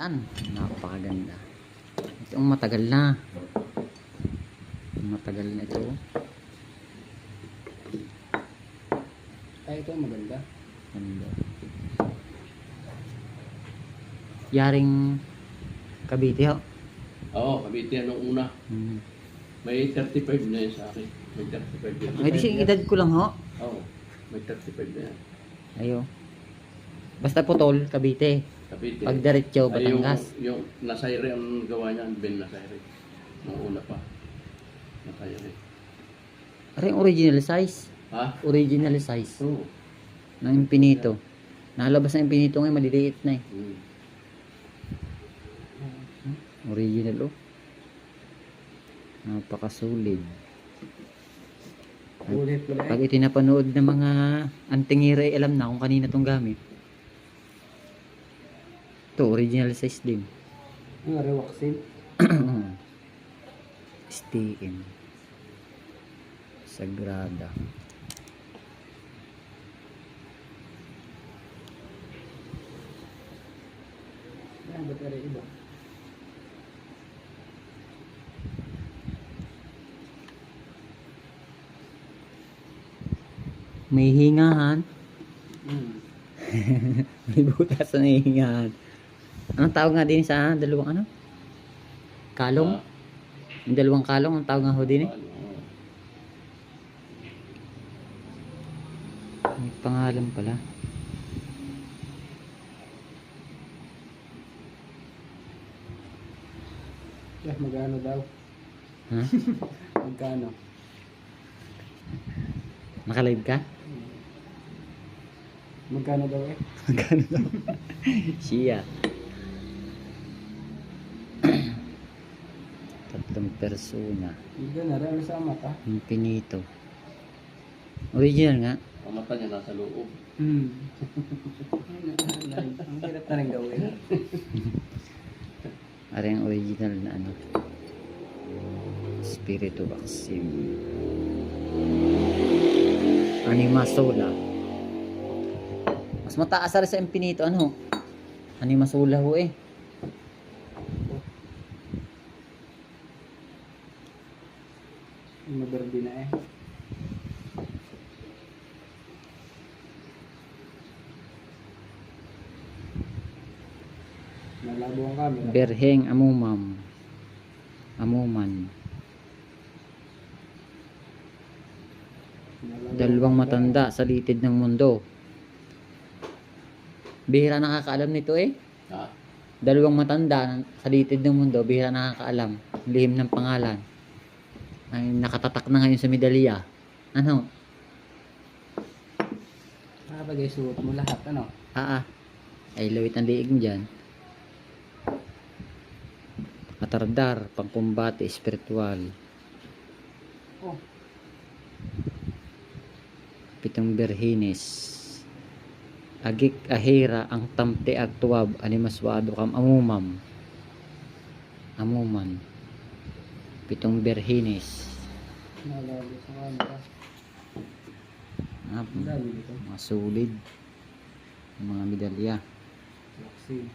Yan, napakaganda. Ito ang matagal na. Matagal na ito. Ay, ito maganda. Ganda. Yaring Cavite ho. Oo, Cavite yan nung una. Hmm. May 35 na yan sa akin. May 35 yan. Ay, di siya edad ko lang ho. Oo, may 35 na yan. Ayo. Basta putol, Cavite. Cavite. Pag diretso, Ay, yung, Batangas. yung Nasaire ang gawa niya, Ben Nasaire. Nung una pa. Nasaire. Ano yung original size? Ha? Original size. Oo. Ng Infinito. Nalabas na Infinito ngayon, maliliit na eh. Hmm. Original oh. Napakasulit. Ulit pala eh. Pag itinapanood ng mga antingire, alam na kung kanina tong gamit. Ito, original size din. Ang rewaxin. STM. Sagrada. Yan, ba't rin iba? May hingahan. Hmm. May butas na hingahan. Anong tawag nga din sa dalawang ano? Kalong? Yung dalawang kalong, ang tawag nga ho din eh. May pangalan pala. Eh, magkano daw? Ha? Magkano? Nakalive ka? Magkano daw eh? Magkano daw? Siya. Tatlong persona. Hindi na rin. Sa mata? Infinito. Original nga. Ang mata niya nasa loob. Hmm. Ang hirap na rin gawin. Ari ang original na ano. Spiritu Vaccine. Anima Sola. Mas mataas rin sa Infinito ano. Anima Sola ho eh. Maberde na eh. Nalabo ang camera. Berheng Amumam. Amuman. Nalabo Dalawang ang matanda sa litid ng mundo. Bihira nakakaalam nito eh. Ha? Dalawang matanda sa litid ng mundo, bihira nakakaalam. Lihim ng pangalan. Ay nakatatak na ngayon sa medalya. Ano? Nakapagay suot mo lahat, ano? Ah, ah. Ay lawit ang liig mo dyan. Matardar, pangkumbate, espiritual. Oh, Pitong berhines. Agik ahira ang tamte agtuwab animaswado kam amumam. Amuman. Pitong berhines. nalabo sa camera. Ah, mga sulid. Mga medalya. Vaccine.